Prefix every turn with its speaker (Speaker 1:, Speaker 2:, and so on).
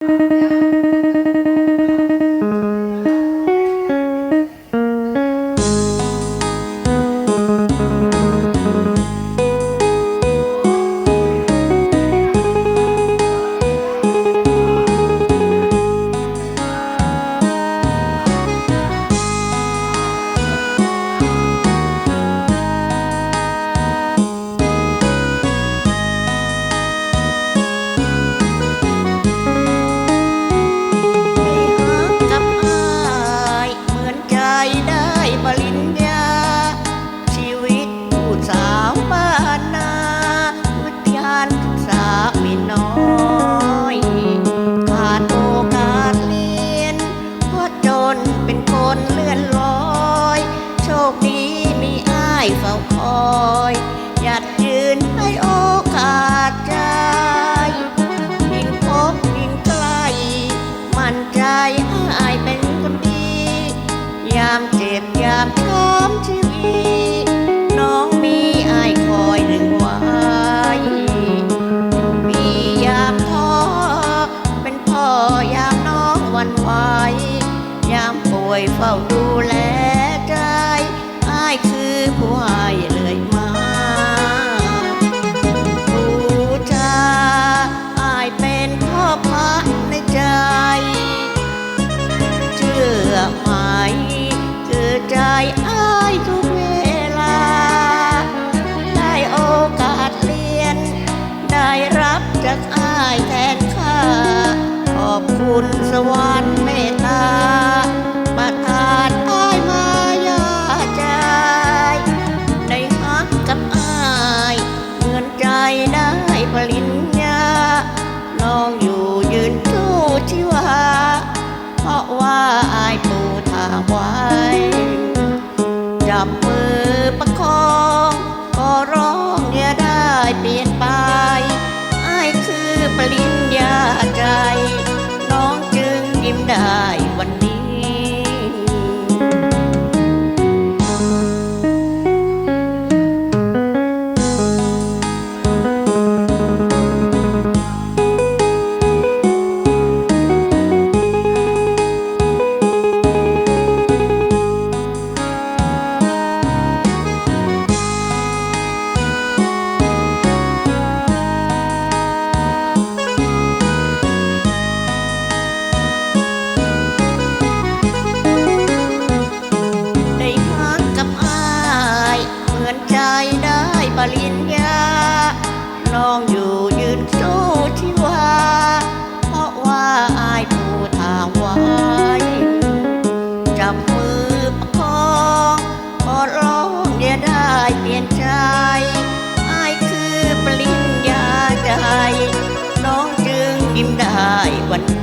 Speaker 1: กั อยหยัดยืนให้โอกาสใจยิ่งพบยิ่งใกล้มั่นใจอายเป็นคนดี ยามเจ็บยามช้ำชีวิตน้องมีอายคอยดึงไว้มียามท้อเป็นพ่อยามน้องวันไหวยามป่วยเฝ้าดู กอายแทนข้าขอบคุณสวรรค์เมตตาประทานอ้ายมายาใจได้ฮักกับอายเงินใจได้ผลิญญาน้องอยู่ยืนคู่ชีวา เพราะว่าอายปูทางไว้จับมือประคอง ก็ร้องเนี่าได้เปลี่ยนไป ในฐานะกับไอเหมือนใจได้ปลิน ยิ้มได้วัน